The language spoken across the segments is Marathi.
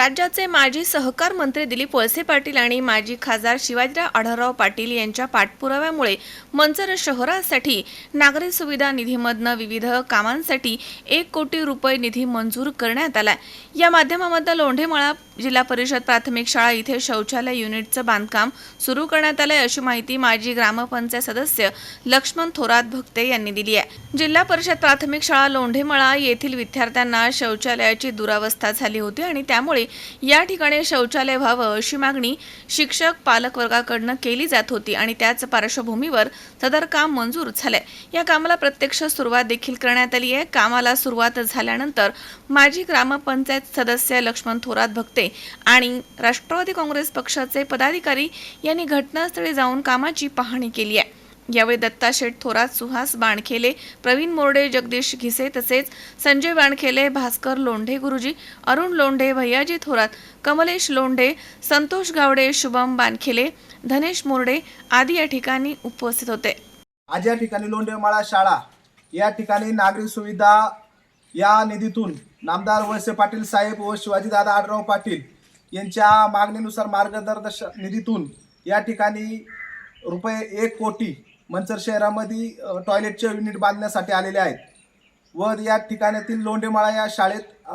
राज्याचे माजी सहकार मंत्री दिलीप वळसे पाटील आणि माजी खासदार शिवाजीराव आढळराव पाटील यांच्या पाठपुराव्यामुळे मंचर शहरासाठी नागरी सुविधा निधीमधनं विविध कामांसाठी एक कोटी रुपये निधी मंजूर करण्यात आला या माध्यमामधनं लोंढेमाळा जिल्हा परिषद प्राथमिक शाळा इथे शौचालय युनिटचं बांधकाम सुरू करण्यात आलंय अशी माहिती माजी ग्रामपंचायत सदस्य लक्ष्मण थोरात भक्ते यांनी दिली आहे. जिल्हा परिषद प्राथमिक शाळा लोंढेमळा येथील विद्यार्थ्यांना शौचालयाची दुरावस्था झाली होती आणि त्यामुळे या ठिकाणी शौचालय व्हावं अशी मागणी शिक्षक पालक वर्गाकडनं केली जात होती आणि त्याच पार्श्वभूमीवर सदर काम मंजूर झालंय. या कामाला प्रत्यक्ष सुरुवात देखील करण्यात आली आहे. कामाला सुरुवात झाल्यानंतर माजी ग्रामपंचायत सदस्य लक्ष्मण थोरात भक्ते आणि राष्ट्रवादी काँग्रेस पक्षाचे पदाधिकारी यांनी घटनास्थळी जाऊन कामाची पाहणी केली आहे. यावेळी दत्ता शेठ थोरात सुहास बाणखेले प्रवीण मोरडे जगदीश घिसे तसेच संजय बाणखेले भास्कर लोंढे गुरुजी अरुण लोंढे भैयाजी थोरात कमलेश लोंढे संतोष गावडे शुभम बाणखेले धनेश मोरडे आदी या ठिकाणी उपस्थित होते. आज या ठिकाणी लोंढेमाळा शाळा या ठिकाणी नागरिक सुविधा या निधीतून नामदार वळसे पाटील साहेब व शिवाजीदादा आडराव पाटील यांच्या मागणीनुसार मार्गदर्शक निधीतून या ठिकाणी रुपये एक कोटी मंचर शहरामध्ये टॉयलेटचे युनिट बांधण्यासाठी आलेले आहेत. व या ठिकाणातील लोंढेमाळा या शाळेत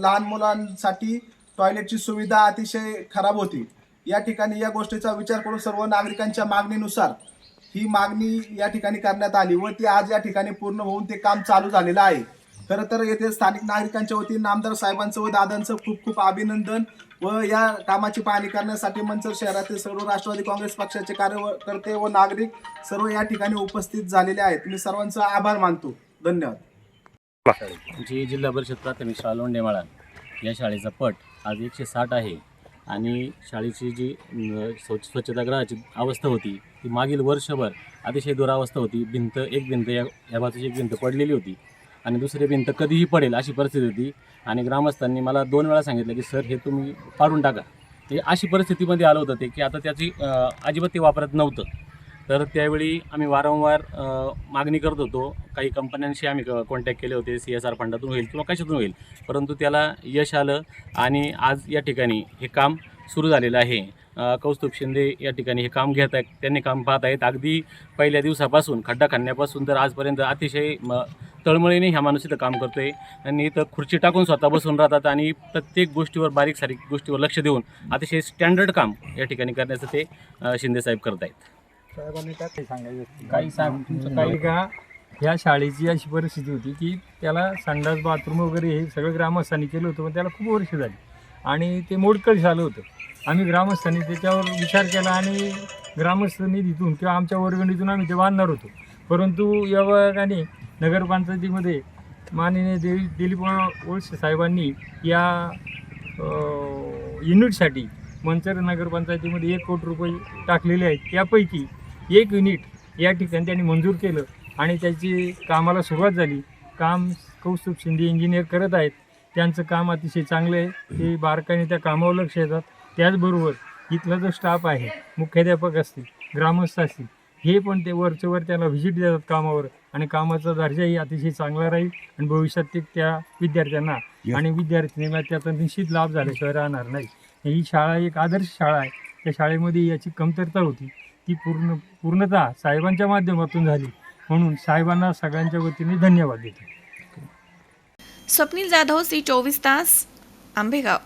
लहान मुलांसाठी टॉयलेटची सुविधा अतिशय खराब होती. या ठिकाणी या गोष्टीचा विचार करून सर्व नागरिकांच्या मागणीनुसार ही मागणी या ठिकाणी करण्यात आली व ती आज या ठिकाणी पूर्ण होऊन ते काम चालू झालेलं आहे. खरं तर येथे स्थानिक नागरिकांच्या वतीने नामदार साहेबांचं व दादांचं खूप खूप अभिनंदन व या कामाची पाहणी करण्यासाठी मंचर शहरातील सर्व राष्ट्रवादी काँग्रेस पक्षाचे कार्यकर्ते व नागरिक सर्व या ठिकाणी उपस्थित झालेले आहेत. मी सर्वांचा आभार मानतो. धन्यवाद. आमची जिल्हा परिषद प्राथमिक शाळा लोंढेमाळा या शाळेचा पट आज एकशे साठ आहे आणि शाळेची जी स्वच्छ स्वच्छतागृहाची अवस्था होती ती मागील वर्षभर अतिशय दुरावस्था होती. भिंत एक भिंत या या बाजूची एक भिंत पडलेली होती. आणि दुसरी भिंत कधीही पडेल अशी परिस्थिती होती. आणि ग्रामस्थांनी मला दोन वेळा सांगितलं की सर हे तुम्ही काढून टाका. हे अशी परिस्थितीमध्ये आलं होतं ते की आता त्याची अजिबात ते वापरत नव्हतं. तर त्यावेळी आम्ही वारंवार मागणी करत होतो. काही कंपन्यांशी आम्ही कॉन्टॅक्ट केले होते सी एस आर फंडातून होईल किंवा कशातून होईल. परंतु त्याला यश आलं आणि आज या ठिकाणी हे काम सुरू झालेलं आहे. कौस्तुभ शिंदे या ठिकाणी हे काम घेत आहेत. त्यांनी काम पाहत आहेत. अगदी पहिल्या दिवसापासून खड्डा खणण्यापासून तर आजपर्यंत अतिशय म तळमळीने ह्या माणूस इथं काम करतोय. आणि इथं खुर्ची टाकून स्वतः बसून राहतात आणि प्रत्येक गोष्टीवर बारीक सारीक गोष्टीवर लक्ष देऊन अतिशय स्टँडर्ड काम या ठिकाणी करण्याचं ते अ, शिंदेसाहेब करत आहेत काही सांग तुमचं काही का ह्या शाळेची अशी परिस्थिती होती की त्याला संडास बाथरूम वगैरे हे सगळं ग्रामस्थांनी केलं होतं पण त्याला खूप वर्ष झाली. आणि ते मोडकळ झालं होतं. आम्ही ग्रामस्थांनी त्याच्यावर विचार केला आणि ग्रामस्थ निधीतून किंवा आमच्या वर्गणीतून आम्ही ते बांधणार होतो. परंतु या वर्गाने नगरपंचायतीमध्ये माननीय दिली दिलीप वळसे साहेबांनी या युनिटसाठी मंचर नगरपंचायतीमध्ये एक कोटी रुपये टाकलेले आहेत. त्यापैकी एक युनिट या ठिकाणी त्यांनी मंजूर केलं आणि त्याची कामाला सुरुवात झाली. काम कौस्तुभ शिंदे इंजिनियर करत आहेत. त्यांचं काम अतिशय चांगलं आहे. ते बारकाईने त्या कामावर लक्ष देतात. त्याचबरोबर इथला जो स्टाफ आहे मुख्याध्यापक असतील ग्रामस्थ असतील हे पण ते वरच्या वर त्याला व्हिजिट देतात कामावर. आणि कामाचा दर्जाही अतिशय चांगला राहील आणि भविष्यात ते त्या विद्यार्थ्यांना आणि विद्यार्थिनींना त्याचा निश्चित लाभ झाल्याशिवाय राहणार नाही. ही शाळा एक आदर्श शाळा आहे. त्या शाळेमध्ये याची कमतरता होती. ती पूर्ण पूर्णतः साहेबांच्या माध्यमातून झाली. म्हणून साहेबांना सगळ्यांच्या वतीने धन्यवाद देतो. स्वप्नील जाधव सी चोवीस तास आंबेगाव.